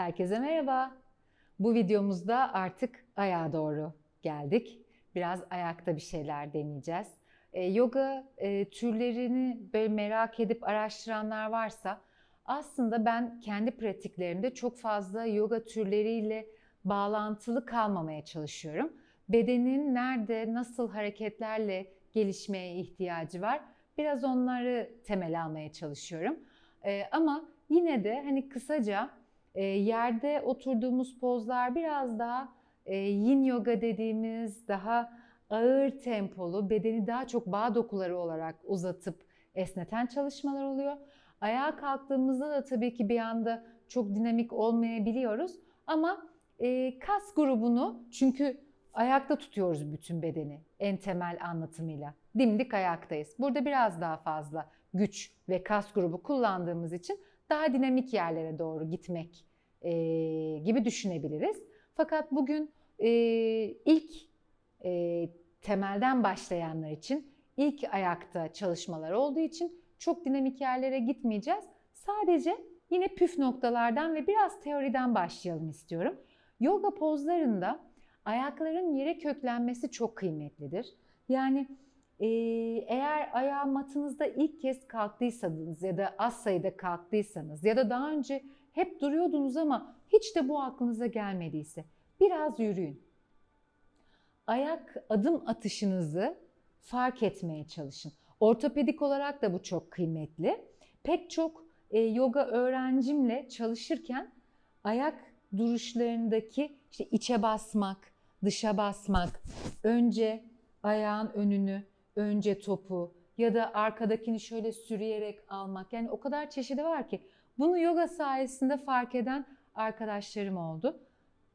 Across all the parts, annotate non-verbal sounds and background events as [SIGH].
Herkese merhaba. Bu videomuzda artık ayağa doğru geldik. Biraz ayakta bir şeyler deneyeceğiz. E, yoga e, türlerini böyle merak edip araştıranlar varsa aslında ben kendi pratiklerimde çok fazla yoga türleriyle bağlantılı kalmamaya çalışıyorum. Bedenin nerede, nasıl hareketlerle gelişmeye ihtiyacı var? Biraz onları temel almaya çalışıyorum. E, ama yine de hani kısaca e, yerde oturduğumuz pozlar biraz daha e, yin yoga dediğimiz daha ağır tempolu, bedeni daha çok bağ dokuları olarak uzatıp esneten çalışmalar oluyor. Ayağa kalktığımızda da tabii ki bir anda çok dinamik olmayabiliyoruz ama e, kas grubunu çünkü ayakta tutuyoruz bütün bedeni en temel anlatımıyla. Dimdik ayaktayız. Burada biraz daha fazla güç ve kas grubu kullandığımız için daha dinamik yerlere doğru gitmek e, gibi düşünebiliriz. Fakat bugün e, ilk e, temelden başlayanlar için ilk ayakta çalışmalar olduğu için çok dinamik yerlere gitmeyeceğiz. Sadece yine püf noktalardan ve biraz teoriden başlayalım istiyorum. Yoga pozlarında ayakların yere köklenmesi çok kıymetlidir. Yani eğer ayağı matınızda ilk kez kalktıysanız ya da az sayıda kalktıysanız ya da daha önce hep duruyordunuz ama hiç de bu aklınıza gelmediyse biraz yürüyün. Ayak adım atışınızı fark etmeye çalışın. Ortopedik olarak da bu çok kıymetli. Pek çok e, yoga öğrencimle çalışırken ayak duruşlarındaki işte içe basmak, dışa basmak, önce ayağın önünü, önce topu ya da arkadakini şöyle sürüyerek almak. Yani o kadar çeşidi var ki bunu yoga sayesinde fark eden arkadaşlarım oldu.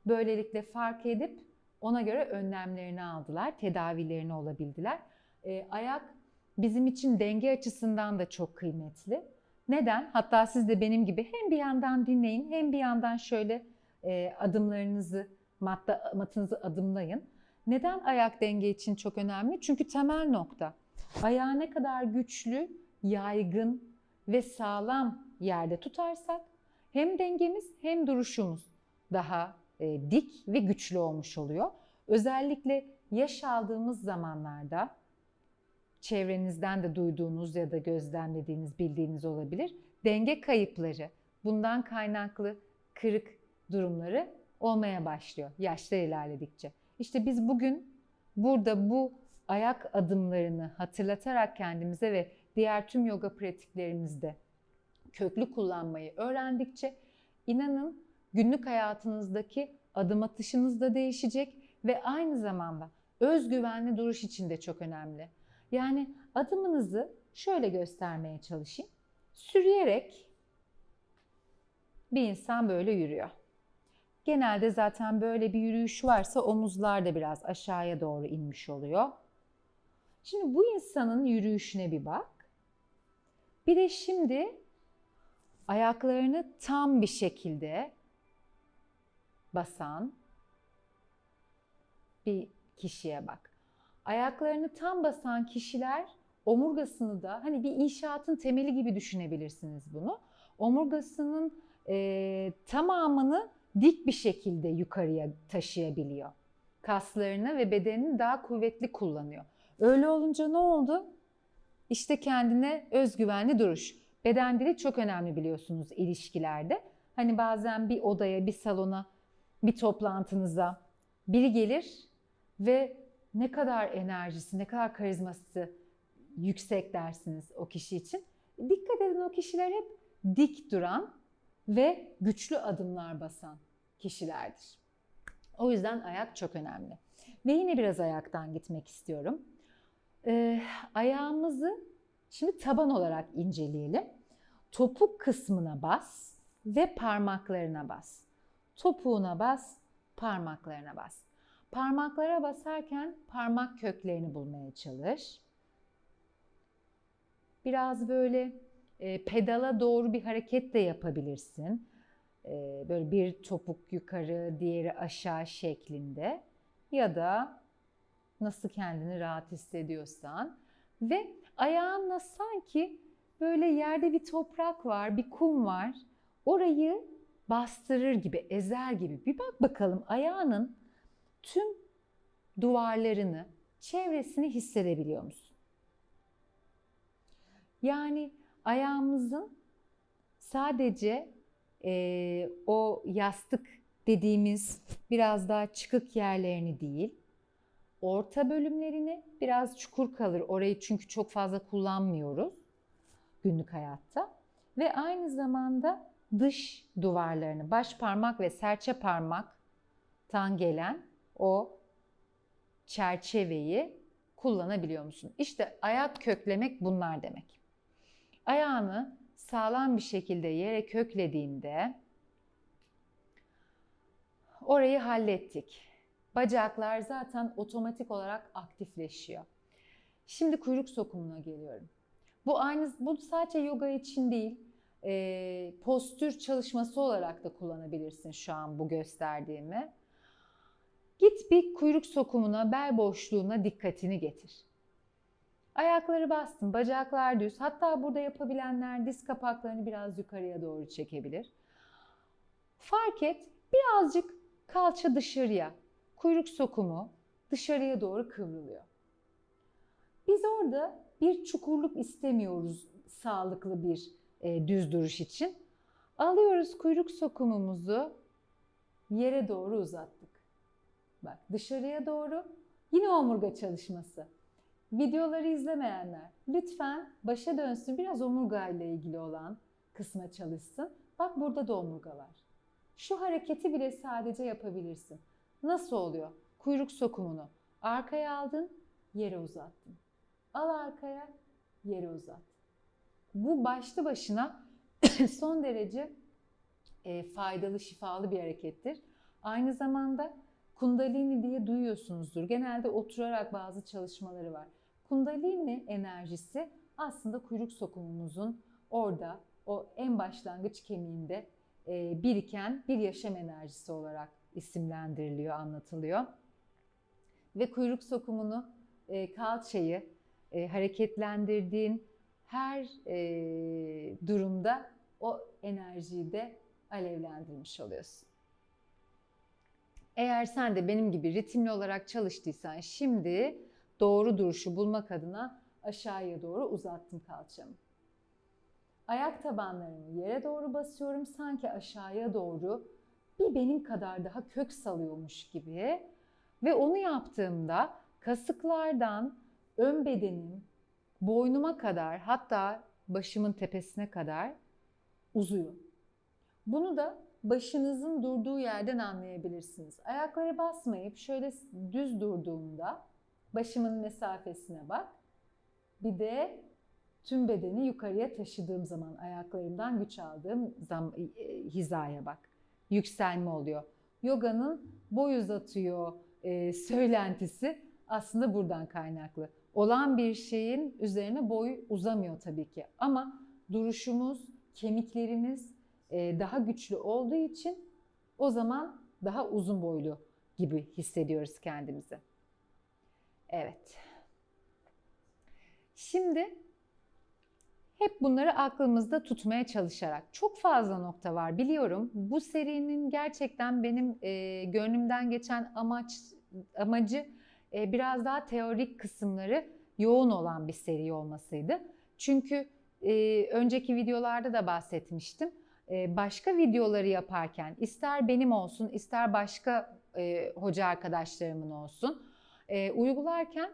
Böylelikle fark edip ona göre önlemlerini aldılar, tedavilerini olabildiler. E, ayak bizim için denge açısından da çok kıymetli. Neden? Hatta siz de benim gibi hem bir yandan dinleyin hem bir yandan şöyle e, adımlarınızı, matta, matınızı adımlayın. Neden ayak denge için çok önemli? Çünkü temel nokta. Ayağı ne kadar güçlü, yaygın ve sağlam yerde tutarsak hem dengemiz hem duruşumuz daha e, dik ve güçlü olmuş oluyor. Özellikle yaş aldığımız zamanlarda çevrenizden de duyduğunuz ya da gözlemlediğiniz, bildiğiniz olabilir. Denge kayıpları, bundan kaynaklı kırık durumları olmaya başlıyor yaşlar ilerledikçe. İşte biz bugün burada bu ayak adımlarını hatırlatarak kendimize ve diğer tüm yoga pratiklerimizde köklü kullanmayı öğrendikçe inanın günlük hayatınızdaki adım atışınız da değişecek ve aynı zamanda özgüvenli duruş için de çok önemli. Yani adımınızı şöyle göstermeye çalışayım. Sürüyerek bir insan böyle yürüyor. Genelde zaten böyle bir yürüyüş varsa omuzlar da biraz aşağıya doğru inmiş oluyor. Şimdi bu insanın yürüyüşüne bir bak. Bir de şimdi ayaklarını tam bir şekilde basan bir kişiye bak. Ayaklarını tam basan kişiler omurgasını da hani bir inşaatın temeli gibi düşünebilirsiniz bunu. Omurgasının e, tamamını dik bir şekilde yukarıya taşıyabiliyor. Kaslarını ve bedenini daha kuvvetli kullanıyor. Öyle olunca ne oldu? İşte kendine özgüvenli duruş. Beden dili çok önemli biliyorsunuz ilişkilerde. Hani bazen bir odaya, bir salona, bir toplantınıza biri gelir ve ne kadar enerjisi, ne kadar karizması yüksek dersiniz o kişi için. Dikkat edin o kişiler hep dik duran ve güçlü adımlar basan kişilerdir. O yüzden ayak çok önemli. Ve yine biraz ayaktan gitmek istiyorum. Ee, ayağımızı şimdi taban olarak inceleyelim. Topuk kısmına bas ve parmaklarına bas. Topuğuna bas, parmaklarına bas. Parmaklara basarken parmak köklerini bulmaya çalış. Biraz böyle e, pedala doğru bir hareket de yapabilirsin. E, böyle bir topuk yukarı, diğeri aşağı şeklinde. Ya da nasıl kendini rahat hissediyorsan. Ve ayağınla sanki böyle yerde bir toprak var, bir kum var. Orayı bastırır gibi, ezer gibi. Bir bak bakalım ayağının tüm duvarlarını, çevresini hissedebiliyor musun? Yani ayağımızın sadece e, o yastık dediğimiz biraz daha çıkık yerlerini değil, orta bölümlerini biraz çukur kalır. Orayı çünkü çok fazla kullanmıyoruz günlük hayatta. Ve aynı zamanda dış duvarlarını, baş parmak ve serçe parmaktan gelen o çerçeveyi kullanabiliyor musun? İşte ayak köklemek bunlar demek. Ayağını sağlam bir şekilde yere köklediğinde orayı hallettik. Bacaklar zaten otomatik olarak aktifleşiyor. Şimdi kuyruk sokumuna geliyorum. Bu aynı bu sadece yoga için değil, e, postür çalışması olarak da kullanabilirsin şu an bu gösterdiğimi. Git bir kuyruk sokumuna, bel boşluğuna dikkatini getir. Ayakları bastın, bacaklar düz. Hatta burada yapabilenler diz kapaklarını biraz yukarıya doğru çekebilir. Fark et, birazcık kalça dışarıya, kuyruk sokumu dışarıya doğru kıvrılıyor. Biz orada bir çukurluk istemiyoruz sağlıklı bir e, düz duruş için. Alıyoruz kuyruk sokumumuzu yere doğru uzattık. Bak dışarıya doğru yine omurga çalışması. Videoları izlemeyenler lütfen başa dönsün biraz omurga ile ilgili olan kısma çalışsın. Bak burada da omurga var. Şu hareketi bile sadece yapabilirsin. Nasıl oluyor? Kuyruk sokumunu arkaya aldın, yere uzattın. Al arkaya, yere uzat. Bu başlı başına [COUGHS] son derece e, faydalı, şifalı bir harekettir. Aynı zamanda kundalini diye duyuyorsunuzdur. Genelde oturarak bazı çalışmaları var. Kundalini enerjisi aslında kuyruk sokumumuzun orada o en başlangıç kemiğinde e, biriken bir yaşam enerjisi olarak isimlendiriliyor, anlatılıyor. Ve kuyruk sokumunu, e, kalçayı e, hareketlendirdiğin her durumda o enerjiyi de alevlendirmiş oluyorsun. Eğer sen de benim gibi ritimli olarak çalıştıysan şimdi doğru duruşu bulmak adına aşağıya doğru uzattım kalçamı. Ayak tabanlarımı yere doğru basıyorum. Sanki aşağıya doğru bir benim kadar daha kök salıyormuş gibi. Ve onu yaptığımda kasıklardan ön bedenim boynuma kadar hatta başımın tepesine kadar uzuyor. Bunu da başınızın durduğu yerden anlayabilirsiniz. Ayakları basmayıp şöyle düz durduğumda başımın mesafesine bak. Bir de tüm bedeni yukarıya taşıdığım zaman ayaklarımdan güç aldığım zam, e, hizaya bak. Yükselme oluyor. Yoganın boy uzatıyor e, [LAUGHS] söylentisi aslında buradan kaynaklı. Olan bir şeyin üzerine boy uzamıyor tabii ki. Ama duruşumuz, kemiklerimiz e, daha güçlü olduğu için o zaman daha uzun boylu gibi hissediyoruz kendimizi. Evet. Şimdi hep bunları aklımızda tutmaya çalışarak. Çok fazla nokta var biliyorum. Bu serinin gerçekten benim e, gönlümden geçen amaç amacı e, biraz daha teorik kısımları yoğun olan bir seri olmasıydı. Çünkü e, önceki videolarda da bahsetmiştim. E, başka videoları yaparken ister benim olsun ister başka e, hoca arkadaşlarımın olsun e, uygularken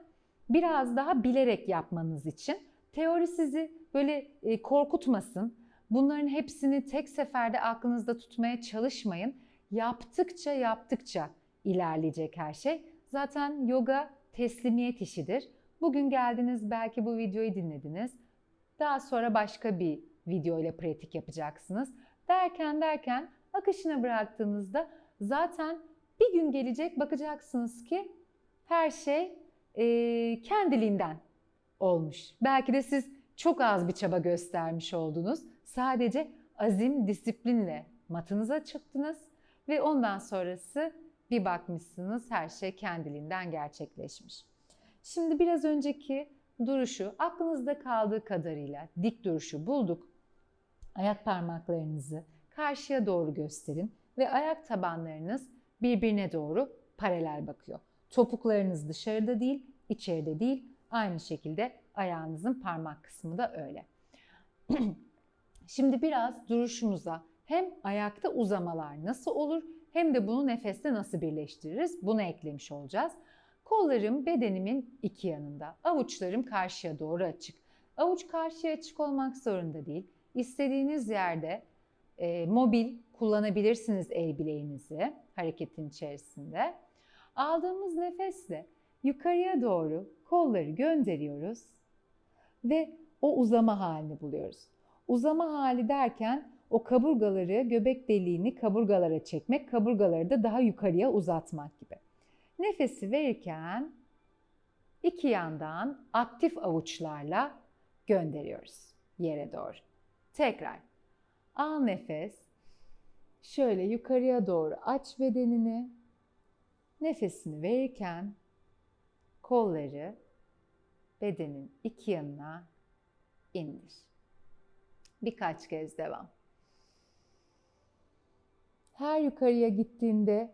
biraz daha bilerek yapmanız için teori sizi böyle e, korkutmasın. Bunların hepsini tek seferde aklınızda tutmaya çalışmayın. Yaptıkça yaptıkça ilerleyecek her şey. Zaten yoga teslimiyet işidir. Bugün geldiniz belki bu videoyu dinlediniz. Daha sonra başka bir video ile pratik yapacaksınız. Derken derken akışına bıraktığınızda zaten bir gün gelecek bakacaksınız ki her şey e, kendiliğinden olmuş. Belki de siz çok az bir çaba göstermiş oldunuz. Sadece azim, disiplinle matınıza çıktınız ve ondan sonrası bir bakmışsınız her şey kendiliğinden gerçekleşmiş. Şimdi biraz önceki duruşu aklınızda kaldığı kadarıyla dik duruşu bulduk. Ayak parmaklarınızı karşıya doğru gösterin ve ayak tabanlarınız birbirine doğru paralel bakıyor. Topuklarınız dışarıda değil, içeride değil. Aynı şekilde ayağınızın parmak kısmı da öyle. [CLEARS THROAT] Şimdi biraz duruşumuza hem ayakta uzamalar nasıl olur hem de bunu nefeste nasıl birleştiririz bunu eklemiş olacağız. Kollarım bedenimin iki yanında, avuçlarım karşıya doğru açık. Avuç karşıya açık olmak zorunda değil. İstediğiniz yerde e, mobil kullanabilirsiniz el bileğinizi hareketin içerisinde. Aldığımız nefesle yukarıya doğru kolları gönderiyoruz ve o uzama halini buluyoruz. Uzama hali derken o kaburgaları, göbek deliğini kaburgalara çekmek, kaburgaları da daha yukarıya uzatmak gibi. Nefesi verirken iki yandan aktif avuçlarla gönderiyoruz yere doğru. Tekrar al nefes. Şöyle yukarıya doğru aç bedenini. Nefesini verirken kolları bedenin iki yanına indir. Birkaç kez devam. Her yukarıya gittiğinde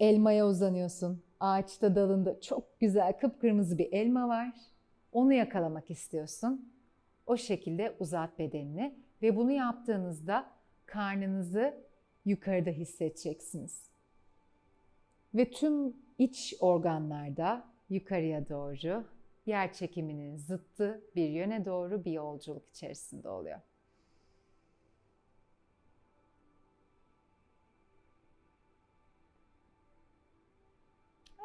elmaya uzanıyorsun. Ağaçta dalında çok güzel kıpkırmızı bir elma var. Onu yakalamak istiyorsun. O şekilde uzat bedenini ve bunu yaptığınızda karnınızı yukarıda hissedeceksiniz. Ve tüm iç organlarda yukarıya doğru yer çekiminin zıttı bir yöne doğru bir yolculuk içerisinde oluyor.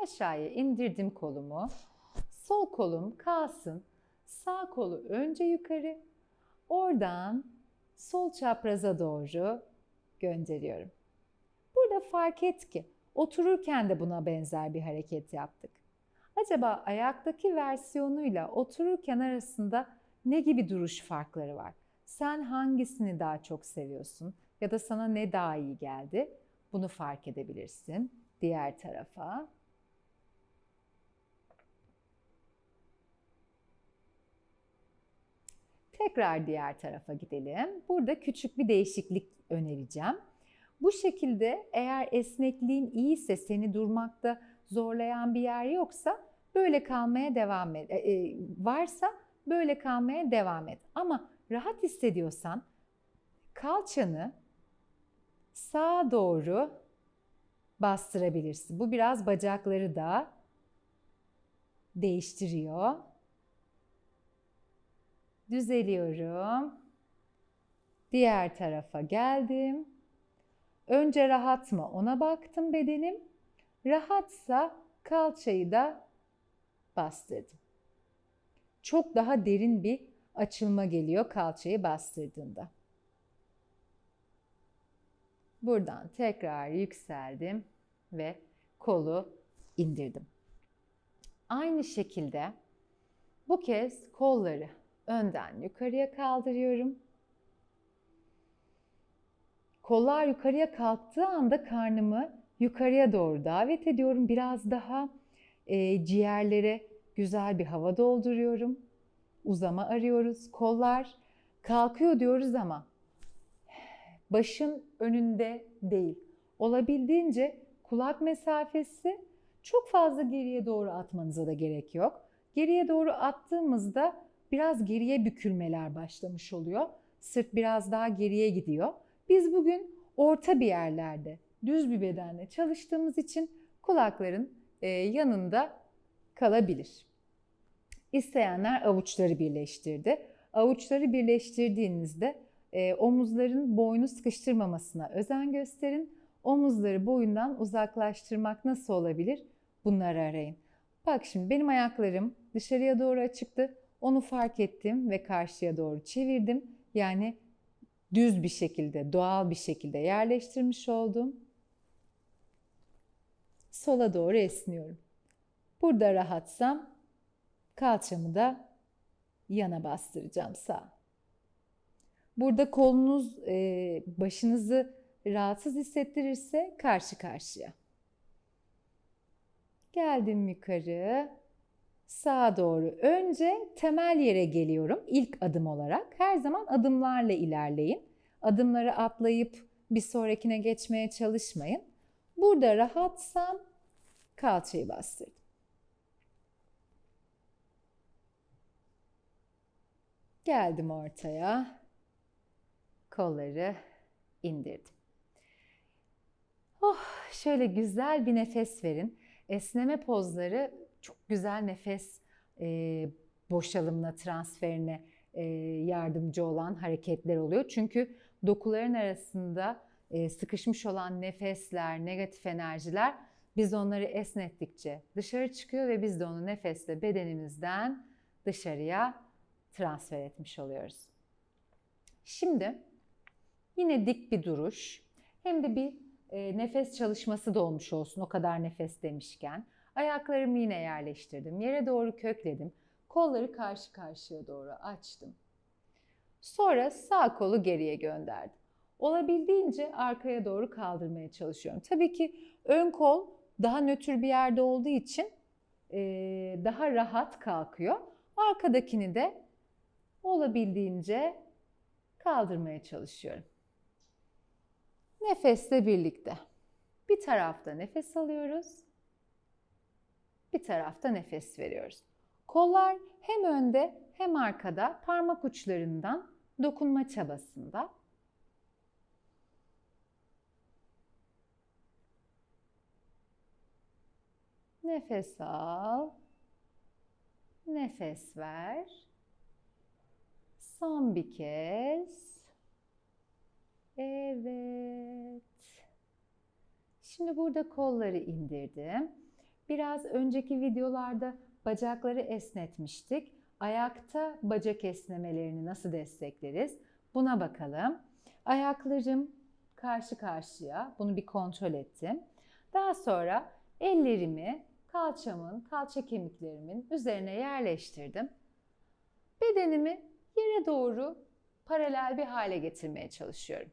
Aşağıya indirdim kolumu. Sol kolum kalsın. Sağ kolu önce yukarı. Oradan sol çapraza doğru gönderiyorum. Burada fark et ki otururken de buna benzer bir hareket yaptık. Acaba ayaktaki versiyonuyla otururken arasında ne gibi duruş farkları var? Sen hangisini daha çok seviyorsun ya da sana ne daha iyi geldi? Bunu fark edebilirsin. Diğer tarafa. Tekrar diğer tarafa gidelim. Burada küçük bir değişiklik önereceğim. Bu şekilde eğer esnekliğin iyiyse seni durmakta zorlayan bir yer yoksa böyle kalmaya devam et. E, e, varsa böyle kalmaya devam et. Ama rahat hissediyorsan kalçanı sağa doğru bastırabilirsin. Bu biraz bacakları da değiştiriyor. Düzeliyorum. Diğer tarafa geldim. Önce rahat mı ona baktım bedenim. Rahatsa kalçayı da bastırdım. Çok daha derin bir açılma geliyor kalçayı bastırdığında. Buradan tekrar yükseldim ve kolu indirdim. Aynı şekilde bu kez kolları önden yukarıya kaldırıyorum. Kollar yukarıya kalktığı anda karnımı yukarıya doğru davet ediyorum. Biraz daha e, ciğerlere güzel bir hava dolduruyorum. Uzama arıyoruz. Kollar kalkıyor diyoruz ama başın önünde değil. Olabildiğince kulak mesafesi çok fazla geriye doğru atmanıza da gerek yok. Geriye doğru attığımızda biraz geriye bükülmeler başlamış oluyor. Sırt biraz daha geriye gidiyor. Biz bugün orta bir yerlerde, düz bir bedenle çalıştığımız için kulakların e, yanında kalabilir. İsteyenler avuçları birleştirdi. Avuçları birleştirdiğinizde e, omuzların boynu sıkıştırmamasına özen gösterin. Omuzları boyundan uzaklaştırmak nasıl olabilir? Bunları arayın. Bak şimdi benim ayaklarım dışarıya doğru açıktı. Onu fark ettim ve karşıya doğru çevirdim. Yani düz bir şekilde, doğal bir şekilde yerleştirmiş oldum. Sola doğru esniyorum. Burada rahatsam kalçamı da yana bastıracağım sağ. Burada kolunuz e, başınızı rahatsız hissettirirse karşı karşıya. Geldim yukarı. Sağa doğru. Önce temel yere geliyorum ilk adım olarak. Her zaman adımlarla ilerleyin. adımları atlayıp bir sonrakine geçmeye çalışmayın. Burada rahatsam kalçayı bastırdım. Geldim ortaya. Kolları indirdim. Oh, şöyle güzel bir nefes verin. Esneme pozları çok güzel nefes e, boşalımına, transferine e, yardımcı olan hareketler oluyor. Çünkü dokuların arasında e, sıkışmış olan nefesler, negatif enerjiler biz onları esnettikçe dışarı çıkıyor ve biz de onu nefesle bedenimizden dışarıya transfer etmiş oluyoruz. Şimdi yine dik bir duruş hem de bir e, nefes çalışması da olmuş olsun o kadar nefes demişken. Ayaklarımı yine yerleştirdim. Yere doğru kökledim. Kolları karşı karşıya doğru açtım. Sonra sağ kolu geriye gönderdim. Olabildiğince arkaya doğru kaldırmaya çalışıyorum. Tabii ki ön kol daha nötr bir yerde olduğu için daha rahat kalkıyor. Arkadakini de olabildiğince kaldırmaya çalışıyorum. Nefesle birlikte. Bir tarafta nefes alıyoruz. Bir tarafta nefes veriyoruz. Kollar hem önde hem arkada parmak uçlarından dokunma çabasında. Nefes al. Nefes ver. Son bir kez. Evet. Şimdi burada kolları indirdim. Biraz önceki videolarda bacakları esnetmiştik. Ayakta bacak esnemelerini nasıl destekleriz? Buna bakalım. Ayaklarım karşı karşıya. Bunu bir kontrol ettim. Daha sonra ellerimi kalçamın, kalça kemiklerimin üzerine yerleştirdim. Bedenimi yere doğru paralel bir hale getirmeye çalışıyorum.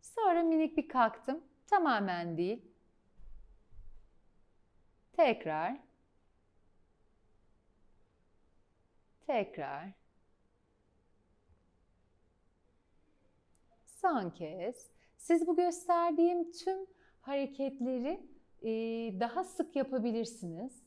Sonra minik bir kalktım. Tamamen değil. Tekrar. Tekrar. Son kez. Siz bu gösterdiğim tüm hareketleri daha sık yapabilirsiniz.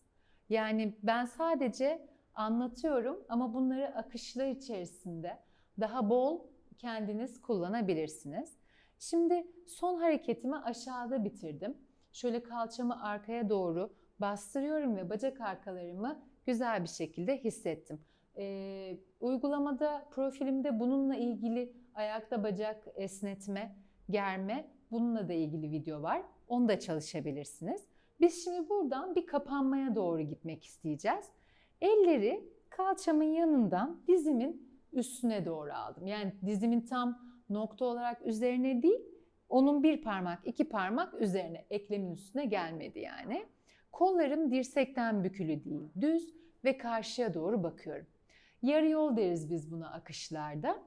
Yani ben sadece anlatıyorum ama bunları akışlar içerisinde daha bol kendiniz kullanabilirsiniz. Şimdi son hareketimi aşağıda bitirdim. Şöyle kalçamı arkaya doğru bastırıyorum ve bacak arkalarımı güzel bir şekilde hissettim. Ee, uygulamada profilimde bununla ilgili ayakta bacak esnetme, germe bununla da ilgili video var. Onu da çalışabilirsiniz. Biz şimdi buradan bir kapanmaya doğru gitmek isteyeceğiz. Elleri kalçamın yanından dizimin üstüne doğru aldım. Yani dizimin tam nokta olarak üzerine değil, onun bir parmak, iki parmak üzerine, eklemin üstüne gelmedi yani. Kollarım dirsekten bükülü değil, düz ve karşıya doğru bakıyorum. Yarı yol deriz biz buna akışlarda.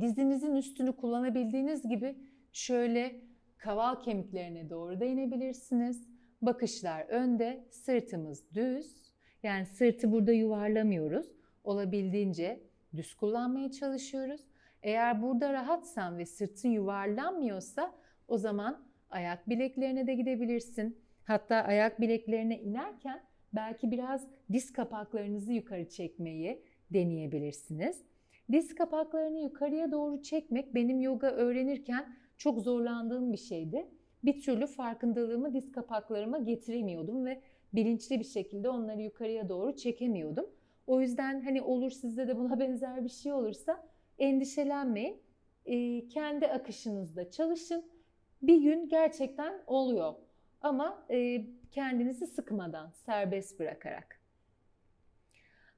Dizinizin üstünü kullanabildiğiniz gibi şöyle kaval kemiklerine doğru da inebilirsiniz. Bakışlar önde, sırtımız düz. Yani sırtı burada yuvarlamıyoruz. Olabildiğince düz kullanmaya çalışıyoruz. Eğer burada rahatsan ve sırtın yuvarlanmıyorsa o zaman ayak bileklerine de gidebilirsin. Hatta ayak bileklerine inerken belki biraz diz kapaklarınızı yukarı çekmeyi deneyebilirsiniz. Diz kapaklarını yukarıya doğru çekmek benim yoga öğrenirken çok zorlandığım bir şeydi. Bir türlü farkındalığımı diz kapaklarıma getiremiyordum ve bilinçli bir şekilde onları yukarıya doğru çekemiyordum. O yüzden hani olur sizde de buna [LAUGHS] benzer bir şey olursa endişelenmeyin. E, kendi akışınızda çalışın. Bir gün gerçekten oluyor. Ama e, kendinizi sıkmadan, serbest bırakarak.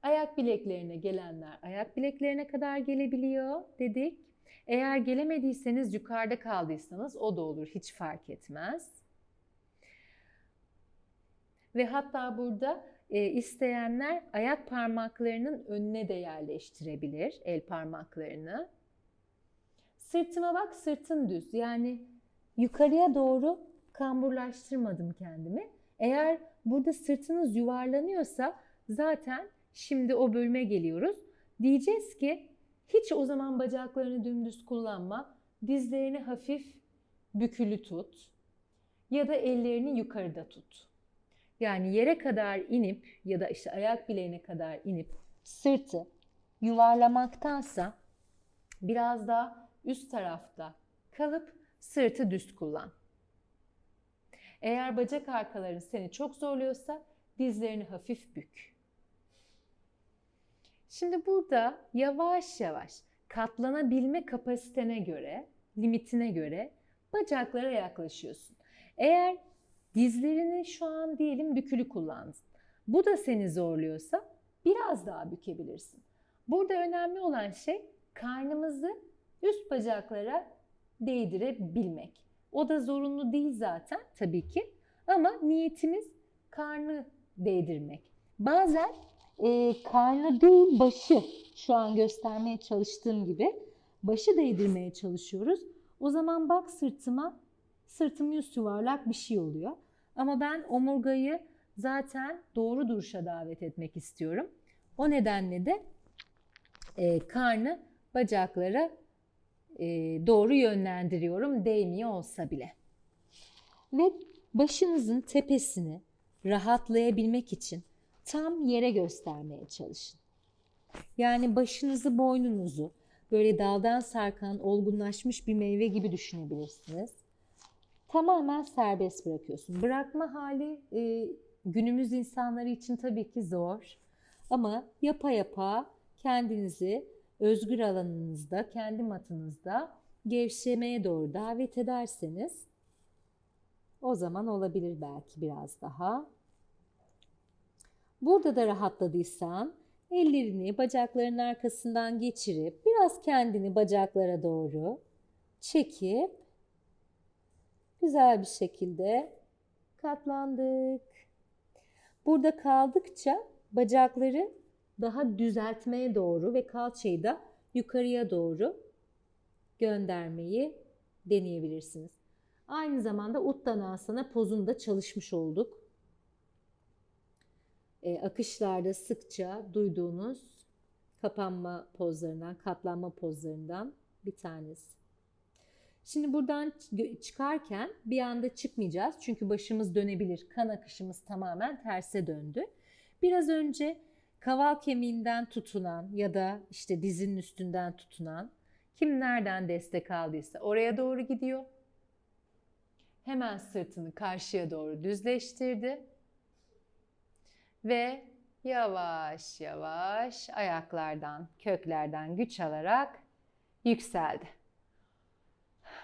Ayak bileklerine gelenler ayak bileklerine kadar gelebiliyor dedik. Eğer gelemediyseniz yukarıda kaldıysanız o da olur hiç fark etmez. Ve hatta burada e, isteyenler ayak parmaklarının önüne de yerleştirebilir el parmaklarını. Sırtıma bak sırtım düz yani yukarıya doğru kamburlaştırmadım kendimi. Eğer burada sırtınız yuvarlanıyorsa zaten şimdi o bölüme geliyoruz. Diyeceğiz ki Hiç o zaman bacaklarını dümdüz kullanma. Dizlerini hafif bükülü tut ya da ellerini yukarıda tut. Yani yere kadar inip ya da işte ayak bileğine kadar inip sırtı yuvarlamaktansa biraz daha üst tarafta kalıp sırtı düz kullan. Eğer bacak arkaların seni çok zorluyorsa dizlerini hafif bük. Şimdi burada yavaş yavaş katlanabilme kapasitene göre, limitine göre bacaklara yaklaşıyorsun. Eğer dizlerini şu an diyelim bükülü kullandın. Bu da seni zorluyorsa biraz daha bükebilirsin. Burada önemli olan şey karnımızı üst bacaklara değdirebilmek. O da zorunlu değil zaten tabii ki. Ama niyetimiz karnı değdirmek. Bazen e, karnı değil başı şu an göstermeye çalıştığım gibi başı değdirmeye çalışıyoruz. O zaman bak sırtıma sırtım yüz yuvarlak bir şey oluyor. Ama ben omurgayı zaten doğru duruşa davet etmek istiyorum. O nedenle de e, karnı bacaklara doğru yönlendiriyorum değmiyor olsa bile. Ve başınızın tepesini rahatlayabilmek için tam yere göstermeye çalışın. Yani başınızı, boynunuzu böyle daldan sarkan, olgunlaşmış bir meyve gibi düşünebilirsiniz. Tamamen serbest bırakıyorsun. Bırakma hali e, günümüz insanları için tabii ki zor. Ama yapa yapa kendinizi özgür alanınızda, kendi matınızda gevşemeye doğru davet ederseniz o zaman olabilir belki biraz daha. Burada da rahatladıysan ellerini bacakların arkasından geçirip biraz kendini bacaklara doğru çekip güzel bir şekilde katlandık. Burada kaldıkça bacakları daha düzeltmeye doğru ve kalçayı da yukarıya doğru göndermeyi deneyebilirsiniz. Aynı zamanda Uttanasana pozunda çalışmış olduk. E, akışlarda sıkça duyduğunuz kapanma pozlarından, katlanma pozlarından bir tanesi. Şimdi buradan çıkarken bir anda çıkmayacağız. Çünkü başımız dönebilir. Kan akışımız tamamen terse döndü. Biraz önce kaval kemiğinden tutunan ya da işte dizinin üstünden tutunan kim nereden destek aldıysa oraya doğru gidiyor. Hemen sırtını karşıya doğru düzleştirdi. Ve yavaş yavaş ayaklardan, köklerden güç alarak yükseldi.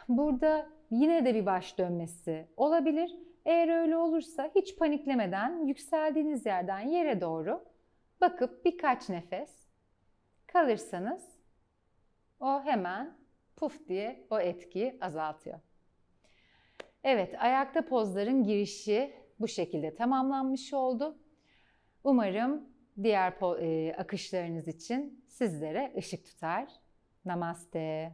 Burada yine de bir baş dönmesi olabilir. Eğer öyle olursa hiç paniklemeden yükseldiğiniz yerden yere doğru bakıp birkaç nefes kalırsanız o hemen puf diye o etkiyi azaltıyor. Evet, ayakta pozların girişi bu şekilde tamamlanmış oldu. Umarım diğer akışlarınız için sizlere ışık tutar. Namaste.